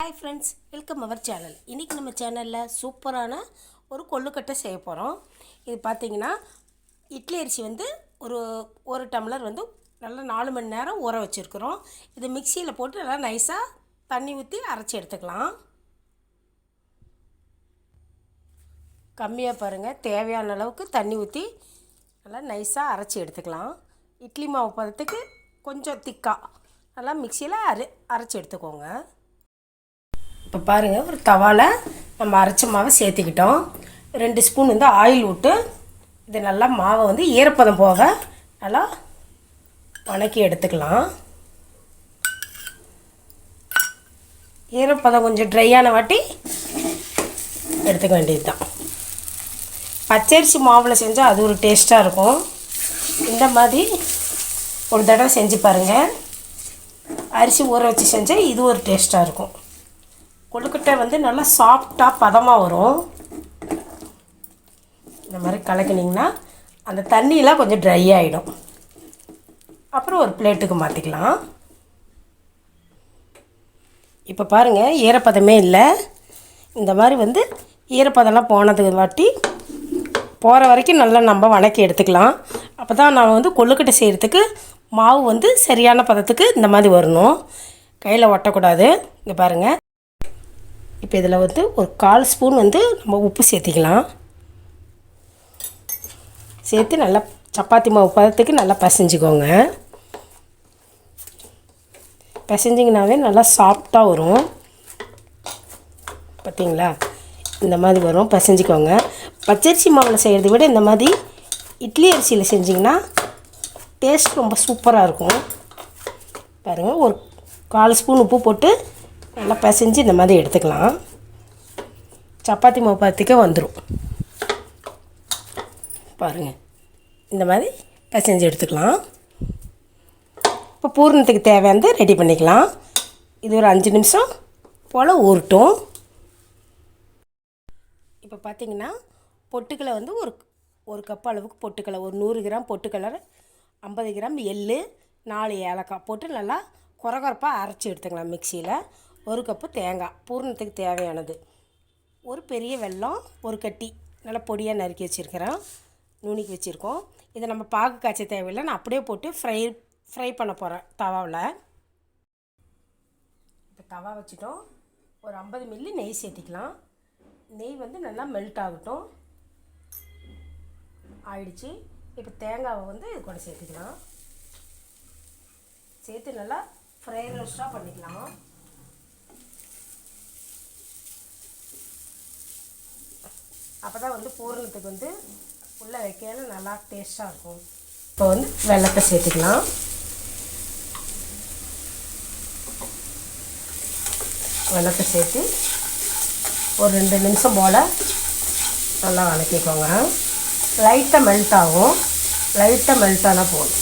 Hi friends welcome our channel இன்றைக்கி நம்ம சேனலில் சூப்பரான ஒரு கொள்ளுக்கட்டை செய்ய போகிறோம் இது பார்த்திங்கன்னா இட்லி அரிசி வந்து ஒரு ஒரு டம்ளர் வந்து நல்லா நாலு மணி நேரம் ஊற வச்சுருக்குறோம். இது மிக்சியில் போட்டு நல்லா நைஸாக தண்ணி ஊற்றி அரைச்சி எடுத்துக்கலாம். கம்மியாக பாருங்கள் தேவையான அளவுக்கு தண்ணி ஊற்றி நல்லா நைஸாக அரைச்சி எடுத்துக்கலாம். இட்லி மாவு பதத்துக்கு கொஞ்சம் திக்காக நல்லா மிக்சியில் அரை அரைச்சி எடுத்துக்கோங்க. இப்போ பாருங்கள் ஒரு தவாவில் நம்ம அரைச்ச மாவை சேர்த்துக்கிட்டோம். ரெண்டு ஸ்பூன் வந்து ஆயில் விட்டு இது நல்லா மாவை வந்து ஈரப்பதம் போக நல்லா வணக்கி எடுத்துக்கலாம். ஈரப்பதம் கொஞ்சம் ட்ரையான வாட்டி எடுத்துக்க வேண்டியது தான் பச்சரிசி மாவில் செஞ்சால் அது ஒரு டேஸ்ட்டாக இருக்கும். இந்த மாதிரி ஒரு தடவை செஞ்சு பாருங்கள் அரிசி ஊற வச்சு செஞ்சால் இது ஒரு டேஸ்ட்டாக இருக்கும். கொழுக்கட்டை வந்து நல்லா சாஃப்டாக பதமாக வரும். இந்த மாதிரி கலக்கினீங்கன்னா அந்த தண்ணியெலாம் கொஞ்சம் ட்ரை ஆகிடும் அப்புறம் ஒரு பிளேட்டுக்கு மாற்றிக்கலாம் இப்போ பாருங்கள் ஈரப்பதமே இல்லை. இந்த மாதிரி வந்து ஈரப்பதம்லாம் போனதுக்கு வாட்டி போகிற வரைக்கும் நல்லா நம்ம வணக்கி எடுத்துக்கலாம். அப்போ தான் நான் வந்து கொழுக்கட்டை செய்கிறதுக்கு மாவு வந்து சரியான பதத்துக்கு இந்த மாதிரி வரணும். கையில் ஒட்டக்கூடாது. இங்கே பாருங்கள் இப்போ இதில் வந்து ஒரு கால் ஸ்பூன் வந்து நம்ம உப்பு சேர்த்திக்கலாம். சேர்த்து நல்லா சப்பாத்தி மாவு பதத்துக்கு நல்லா பசைஞ்சிக்கோங்க. பசைஞ்சிங்கனாவே நல்லா சாஃப்டாக வரும். பார்த்தீங்களா? இந்த மாதிரி வரும். பசைஞ்சிக்கோங்க. பச்சரிசி மாவில் செய்கிறத விட இந்த மாதிரி இட்லி அரிசியில் செஞ்சிங்கன்னா டேஸ்ட் ரொம்ப சூப்பராக இருக்கும். பாருங்கள் ஒரு கால் ஸ்பூன் உப்பு போட்டு நல்லா பிசைஞ்சு இந்த மாதிரி எடுத்துக்கலாம். சப்பாத்தி மாவு வந்துடும் பாருங்கள் இந்த மாதிரி பிசைஞ்சு எடுத்துக்கலாம். இப்போ பூரணத்துக்கு தேவையானது ரெடி பண்ணிக்கலாம். இது ஒரு அஞ்சு நிமிஷம் போல் ஊறட்டும். இப்போ பார்த்தீங்கன்னா பொட்டுக்களை வந்து ஒரு ஒரு கப் அளவுக்கு பொட்டுக்கலை ஒரு நூறு கிராம் பொட்டுக்கலை ஐம்பது கிராம் எள் நாலு ஏலக்காய் போட்டு நல்லா குறகுறப்பாக அரைச்சி எடுத்துக்கலாம் மிக்சியில். ஒரு கப்பு தேங்காய் பூரணத்துக்கு தேவையானது. ஒரு பெரிய வெல்லம் ஒரு கட்டி. நல்லா பொடியாக நறுக்கி வச்சுருக்கிறேன். நுணுக்கி வச்சுருக்கோம். இதை நம்ம பாகு காய்ச்ச தேவையில்லை. நான் அப்படியே போட்டு ஃப்ரை ஃப்ரை பண்ண போகிறேன் தவாவில். இப்போ தவா வச்சுட்டோம். ஒரு ஐம்பது மில்லி நெய் சேர்த்திக்கலாம். நெய் வந்து நல்லா மெல்ட் ஆகட்டும். ஆயிடுச்சு. இப்போ தேங்காவை வந்து இது கூட சேர்த்துக்கலாம். சேர்த்து நல்லா ஃப்ரை ரோஸ்ட்டாக பண்ணிக்கலாம். அப்போ தான் வந்து பூரணத்துக்கு வந்து உள்ளே வைக்கையில நல்லா டேஸ்ட்டாக இருக்கும். இப்போ வந்து வெள்ளத்தை சேர்த்துக்கலாம். வெள்ளத்தை சேர்த்து ஒரு ரெண்டு நிமிஷம் போல் நல்லா வதக்கிக்கோங்க லைட்டாக மெல்ட் ஆகும். லைட்டாக மெல்ட் ஆனால் போதும்.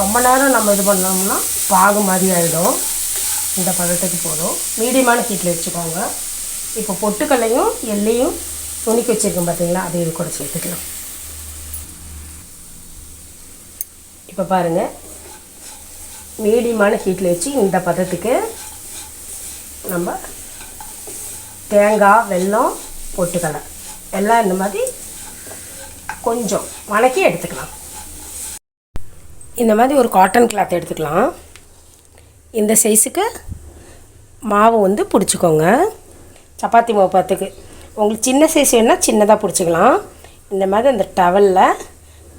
ரொம்ப நேரம் நம்ம இது பண்ணோம்னா பாகு மாதிரி ஆகிடும் இந்த பதத்துக்கு போதும். மீடியமான ஹீட்டில் வச்சுக்கோங்க. இப்போ பொட்டுக்கல்லையும் எல்லையும் துணிக்கு வச்சுருக்கோம் பார்த்தீங்களா அதை இது கூட சேர்த்துக்கலாம். இப்போ பாருங்கள் மீடியமான ஹீட்டில் வச்சு இந்த பதத்துக்கு நம்ம தேங்காய் வெல்லம் பொட்டுக்கடலை. எல்லாம் இந்த மாதிரி கொஞ்சம் வணக்கி எடுத்துக்கலாம். இந்த மாதிரி ஒரு காட்டன் கிளாத் எடுத்துக்கலாம். இந்த சைஸுக்கு மாவு வந்து பிடிச்சிக்கோங்க. சப்பாத்தி மாவு பத்துக்கு உங்களுக்கு சின்ன சைஸ் வேணால் சின்னதாக பிடிச்சிக்கலாம். இந்த மாதிரி அந்த டவலில்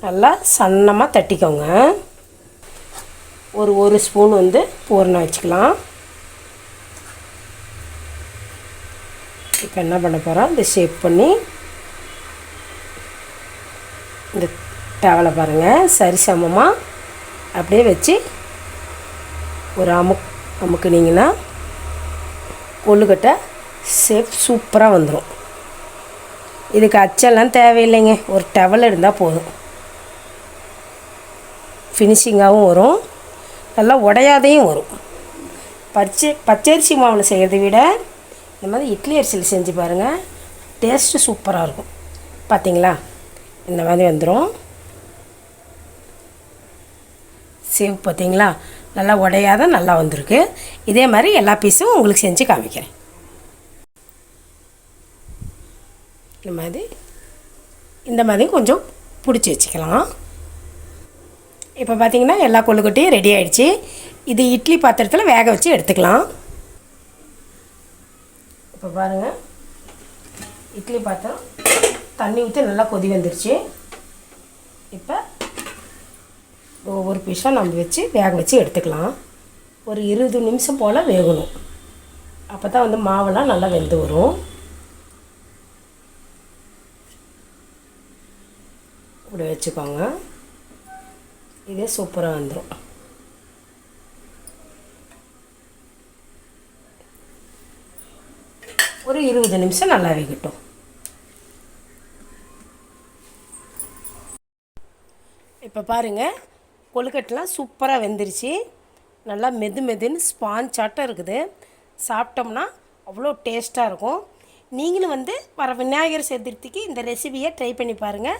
நல்லா சன்னமாக தட்டிக்கோங்க. ஒரு ஒரு ஸ்பூன் வந்து பூரணம் வச்சுக்கலாம். இப்போ என்ன பண்ண போகிறோம் இந்த ஷேப் பண்ணி இந்த டவலை பாருங்கள் சரி சமமாக அப்படியே வச்சு ஒரு அமுக் அமுக்குனிங்கன்னா கொள்ளுக்கட்டை சேஃப் சூப்பராக வந்துடும் இதுக்கு அச்செல்லாம் தேவையில்லைங்க. ஒரு டவல் இருந்தால் போதும். ஃபினிஷிங்காகவும் வரும். நல்லா உடையாதையும் வரும். பச்சை பச்சரிசி மாவில் செய்கிறத விட இந்த மாதிரி இட்லி அரிசியில் செஞ்சு பாருங்கள் டேஸ்ட்டு சூப்பராக இருக்கும். பார்த்தீங்களா இந்த மாதிரி வந்துடும் சேவ் பார்த்தீங்களா நல்லா உடையாத நல்லா வந்திருக்கு. இதே மாதிரி எல்லா பீஸும் உங்களுக்கு செஞ்சு காமிக்கிறேன். இந்த மாதிரி இந்த மாதிரி கொஞ்சம் பிடிச்சி வச்சுக்கலாம். இப்போ பார்த்தீங்கன்னா எல்லா கொழுக்கட்டையும் ரெடி ஆகிடுச்சு இது இட்லி பாத்திரத்தில் வேக வச்சு எடுத்துக்கலாம். இப்போ பாருங்கள் இட்லி பாத்திரம் தண்ணி ஊற்றி நல்லா கொதி வந்துருச்சு. இப்போ ஒவ்வொரு பீஸாக நம்ம வச்சு வேக வச்சு எடுத்துக்கலாம். ஒரு இருபது நிமிஷம் போல் வேகணும். அப்போ தான் வந்து மாவெல்லாம் நல்லா வெந்து வரும். இப்படி வச்சுக்கோங்க. இதே சூப்பராக வந்துடும் ஒரு இருபது நிமிஷம் நல்லா வேகட்டும். இப்போ பாருங்கள் கொழுக்கட்டெலாம் சூப்பராக வெந்துருச்சு. நல்லா மெது மெதுன்னு ஸ்பான்சாட்டாக இருக்குது. சாப்பிட்டோம்னா அவ்வளோ டேஸ்ட்டாக இருக்கும். நீங்களும் வந்து வர விநாயகர் சதுர்த்திக்கு இந்த ரெசிபியை ட்ரை பண்ணி பாருங்கள்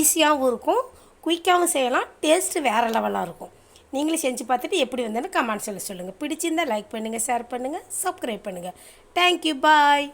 ஈஸியாகவும் இருக்கும். குயிக்காகவும் செய்யலாம். டேஸ்ட்டு வேறு லெவலாக இருக்கும். நீங்களும் செஞ்சு பார்த்துட்டு எப்படி வந்தேன்னு கமெண்ட்ஸில் சொல்லுங்கள் பிடிச்சிருந்தால் லைக் பண்ணுங்கள் ஷேர் பண்ணுங்கள் சப்ஸ்கிரைப் பண்ணுங்கள் தேங்க்யூ பாய்